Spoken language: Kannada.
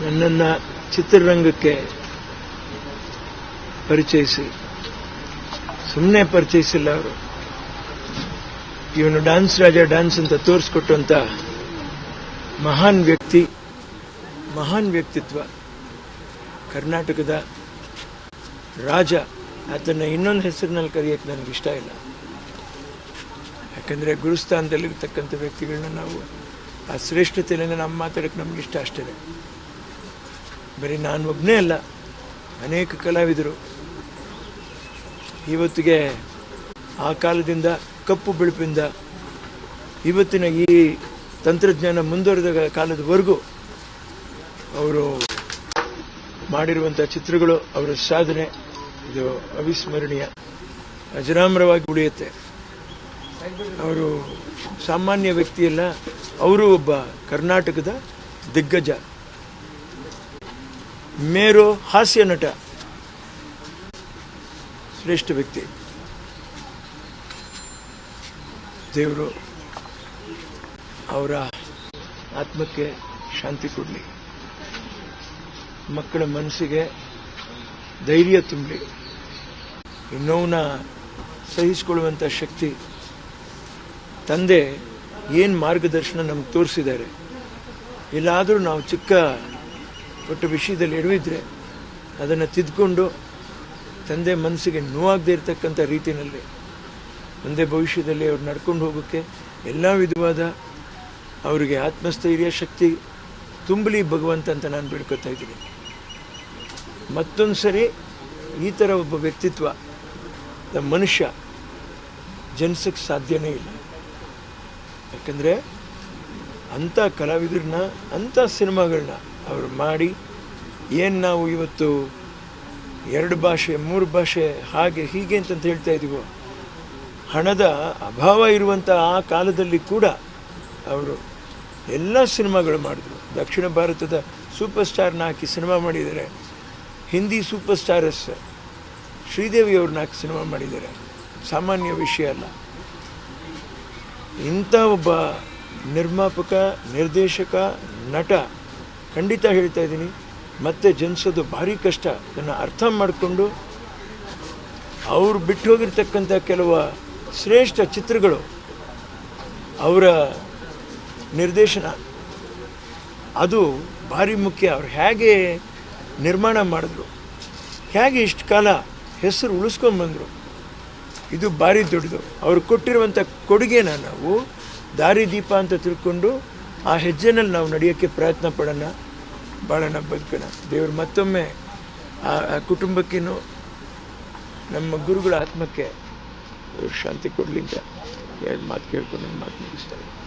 ನನ್ನನ್ನು ಚಿತ್ರರಂಗಕ್ಕೆ ಪರಿಚಯಿಸಿ. ಸುಮ್ಮನೆ ಪರಿಚಯಿಸಿಲ್ಲ ಅವರು. ಇವನು ಡ್ಯಾನ್ಸ್ ರಾಜ ಡ್ಯಾನ್ಸ್ ಅಂತ ತೋರಿಸ್ಕೊಟ್ಟಂತ ಮಹಾನ್ ವ್ಯಕ್ತಿ, ಮಹಾನ್ ವ್ಯಕ್ತಿತ್ವ. ಕರ್ನಾಟಕದ ರಾಜ. ಅದನ್ನು ಇನ್ನೊಂದು ಹೆಸರಿನಲ್ಲಿ ಕರೆಯೋಕ್ಕೆ ನನಗೆ ಇಷ್ಟ ಇಲ್ಲ. ಯಾಕಂದರೆ ಗುರುಸ್ಥಾನದಲ್ಲಿರ್ತಕ್ಕಂಥ ವ್ಯಕ್ತಿಗಳನ್ನ ನಾವು ಆ ಶ್ರೇಷ್ಠತೆಯಿಂದ ನಮ್ಮ ಮಾತಾಡೋಕ್ಕೆ ನಮ್ಗೆ ಇಷ್ಟ ಅಷ್ಟೇ. ಬರೀ ನಾನು ಒಬ್ಬನೇ ಅಲ್ಲ, ಅನೇಕ ಕಲಾವಿದರು. ಇವತ್ತಿಗೆ ಆ ಕಾಲದಿಂದ, ಕಪ್ಪು ಬಿಳುಪಿಂದ, ಇವತ್ತಿನ ಈ ತಂತ್ರಜ್ಞಾನ ಮುಂದುವರೆದ ಕಾಲದವರೆಗೂ ಅವರು ಮಾಡಿರುವಂಥ ಚಿತ್ರಗಳು, ಅವರ ಸಾಧನೆ, ಇದು ಅವಿಸ್ಮರಣೀಯ. ಅಜರಾಮರವಾಗಿ ಉಳಿಯುತ್ತೆ. ಅವರು ಸಾಮಾನ್ಯ ವ್ಯಕ್ತಿಯಲ್ಲ, ಅವರು ಒಬ್ಬ ಕರ್ನಾಟಕದ ದಿಗ್ಗಜ. ಮೇರು ಹಾಸ್ಯ ನಟ ಶ್ರೇಷ್ಠ ವ್ಯಕ್ತಿ. ದೇವರು ಅವರ ಆತ್ಮಕ್ಕೆ ಶಾಂತಿ ಕೊಡಲಿ. ಮಕ್ಕಳ ಮನಸ್ಸಿಗೆ ಧೈರ್ಯ ತುಂಬಲಿ. ಈ ನೋವನ್ನ ಸಹಿಸಿಕೊಳ್ಳುವಂಥ ಶಕ್ತಿ ತಂದೆ ಏನು ಮಾರ್ಗದರ್ಶನ ನಮ್ಗೆ ತೋರಿಸಿದ್ದಾರೆ. ಎಲ್ಲಾದರೂ ನಾವು ಚಿಕ್ಕ ಪುಟ್ಟ ವಿಷಯದಲ್ಲಿ ಎಡವಿದ್ರೆ ಅದನ್ನು ತಿದ್ಕೊಂಡು ತಂದೆ ಮನಸ್ಸಿಗೆ ನೋವಾಗದೇ ಇರತಕ್ಕಂಥ ರೀತಿಯಲ್ಲಿ ಮುಂದೆ ಭವಿಷ್ಯದಲ್ಲಿ ಅವ್ರು ನಡ್ಕೊಂಡು ಹೋಗೋಕ್ಕೆ ಎಲ್ಲ ವಿಧವಾದ ಅವರಿಗೆ ಆತ್ಮಸ್ಥೈರ್ಯ, ಶಕ್ತಿ, ತುಂಬಲಿ ಭಗವಂತ ಅಂತ ನಾನು ಬೇಡ್ಕೊತಾ ಇದ್ದೀನಿ. ಮತ್ತೊಂದು ಸರಿ ಈ ಥರ ಒಬ್ಬ ವ್ಯಕ್ತಿತ್ವ ಮನುಷ್ಯ ಜನಿಸಕ್ಕೆ ಸಾಧ್ಯನೇ ಇಲ್ಲ. ಯಾಕಂದರೆ ಅಂಥ ಕಲಾವಿದರನ್ನ, ಅಂಥ ಸಿನಿಮಾಗಳನ್ನ ಅವರು ಮಾಡಿ ಏನು ನಾವು ಇವತ್ತು ಎರಡು ಭಾಷೆ, ಮೂರು ಭಾಷೆ ಹಾಗೆ ಹೀಗೆ ಅಂತಂತ ಹೇಳ್ತಾ ಇದ್ದೀವೋ ಹಣದ ಅಭಾವ ಇರುವಂಥ ಆ ಕಾಲದಲ್ಲಿ ಕೂಡ ಅವರು ಎಲ್ಲ ಸಿನಿಮಾಗಳು ಮಾಡಿದ್ರು. ದಕ್ಷಿಣ ಭಾರತದ ಸೂಪರ್ ಸ್ಟಾರ್ನ ಹಾಕಿ ಸಿನಿಮಾ ಮಾಡಿದ್ದಾರೆ. ಹಿಂದಿ ಸೂಪರ್ ಸ್ಟಾರಸ್ ಶ್ರೀದೇವಿ ಅವ್ರನ್ನ ಹಾಕಿ ಸಿನಿಮಾ ಮಾಡಿದ್ದಾರೆ. ಸಾಮಾನ್ಯ ವಿಷಯ ಅಲ್ಲ. ಇಂಥ ಒಬ್ಬ ನಿರ್ಮಾಪಕ, ನಿರ್ದೇಶಕ, ನಟ ಖಂಡಿತ ಹೇಳ್ತಾ ಇದ್ದೀನಿ. ಮತ್ತೆ ಜನಿಸೋದು ಭಾರಿ ಕಷ್ಟ. ಅದನ್ನು ಅರ್ಥ ಮಾಡಿಕೊಂಡು ಅವ್ರು ಬಿಟ್ಟು ಹೋಗಿರ್ತಕ್ಕಂಥ ಕೆಲವು ಶ್ರೇಷ್ಠ ಚಿತ್ರಗಳು ಅವರ ನಿರ್ದೇಶನ. ಅದು ಭಾರಿ ಮುಖ್ಯ. ಅವ್ರು ಹೇಗೆ ನಿರ್ಮಾಣ ಮಾಡಿದ್ರು, ಹೇಗೆ ಇಷ್ಟು ಕಾಲ ಹೆಸರು ಉಳಿಸ್ಕೊಂಬಂದರು ಇದು ಭಾರಿ ದೊಡ್ಡದು. ಅವರು ಕೊಟ್ಟಿರುವಂಥ ಕೊಡುಗೆನ ನಾವು ದಾರಿ ದೀಪ ಅಂತ ತಿಳ್ಕೊಂಡು ಆ ಹೆಜ್ಜೆನಲ್ಲಿ ನಾವು ನಡೆಯೋಕ್ಕೆ ಪ್ರಯತ್ನ ಪಡೋಣ. ಬಾಳೋಣ ಬದುಕೋಣ. ದೇವರು ಮತ್ತೊಮ್ಮೆ ಆ ಕುಟುಂಬಕ್ಕೇನು ನಮ್ಮ ಗುರುಗಳ ಆತ್ಮಕ್ಕೆ ಶಾಂತಿ ಕೊಡಲಿಂತ ಎರಡು ಮಾತು ಕೇಳ್ಕೊಂಡು ಮಾತು ಮುಗಿಸ್ತಾರೆ.